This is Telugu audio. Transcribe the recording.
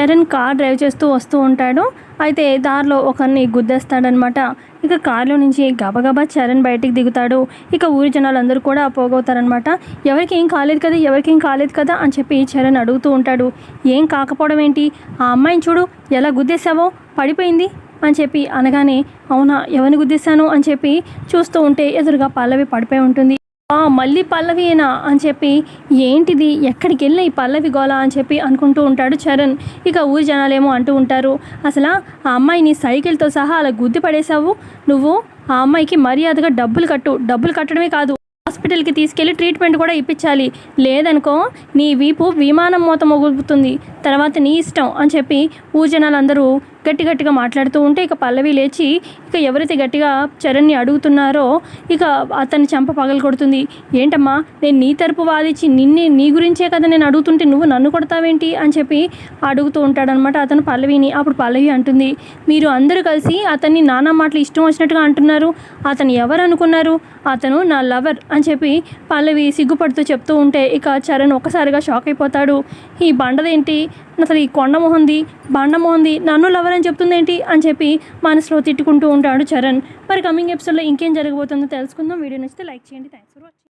చరణ్ కార్ డ్రైవ్ చేస్తూ వస్తూ ఉంటాడు. అయితే దారిలో ఒకరిని గుద్దేస్తాడనమాట ఇక కారులో నుంచి గబగబా చరణ్ బయటికి దిగుతాడు. ఇక ఊరి జనాలందరూ కూడా పోగవుతారనమాట ఎవరికి ఏం కాలేదు కదా ఎవరికి ఏం కాలేదు కదా అని చెప్పి చరణ్ అడుగుతూ ఉంటాడు. ఏం కాకపోవడం ఏంటి? ఆ అమ్మాయిని చూడు ఎలా గుద్దేశావో? పడిపోయింది? అని చెప్పి అనగానే అవునా ఎవరిని గుద్దేశాను? అని చెప్పి చూస్తూ ఉంటే ఎదురుగా పల్లవి పడిపోయి ఉంటుంది. మళ్ళీ పల్లవియేనా అని చెప్పి ఏంటిది? ఎక్కడికి వెళ్ళిన ఈ పల్లవి గోళ? అని చెప్పి అనుకుంటూ ఉంటాడు చరణ్. ఇక ఊరి జనాలేమో అంటూ ఉంటారు అసలు ఆ అమ్మాయిని సైకిల్తో సహా అలా గుద్ది పడేశావు? నువ్వు ఆ అమ్మాయికి మర్యాదగా డబ్బులు కట్టు. డబ్బులు కట్టడమే కాదు హాస్పిటల్కి తీసుకెళ్ళి ట్రీట్మెంట్ కూడా ఇప్పించాలి. లేదనుకో నీ వీపు విమానం మూత మొగులుపుతుంది తర్వాత నీ ఇష్టం అని చెప్పి ఊరి జనాలందరూ గట్టి గట్టిగా మాట్లాడుతూ ఉంటే ఇక పల్లవి లేచి ఇక ఎవరైతే గట్టిగా చరణ్ని అడుగుతున్నారో ఇక అతన్ని చెంప పగలు కొడుతుంది. ఏంటమ్మా నేను నీ తరపు వాదించి నిన్నే నీ గురించే కదా నేను అడుగుతుంటే నువ్వు నన్ను కొడతావేంటి? అని చెప్పి అడుగుతూ ఉంటాడనమాట అతను పల్లవిని. అప్పుడు పల్లవి అంటుంది మీరు అందరూ కలిసి అతన్ని నానా మాటలు ఇష్టం వచ్చినట్టుగా అంటున్నారు. అతను ఎవరు అనుకున్నారు? అతను నా లవర్ అని చెప్పి పల్లవి సిగ్గుపడుతూ చెప్తూ ఉంటే ఇక చరణ్ ఒక్కసారిగా షాక్ అయిపోతాడు. ఈ బండదేంటి? అసలు ఈ కొండ మొహంది బాండ మొహంది నన్ను లవర్ అని చెప్తుంది ఏంటి అని చెప్పి మనసులో తిట్టుకుంటూ ఉంటాడు చరణ్. మరి కమింగ్ ఎపిసోడ్లో ఇంకేం జరగబోతుందో తెలుసుకుందాం. వీడియో నచ్చితే లైక్ చేయండి. Thanks for watching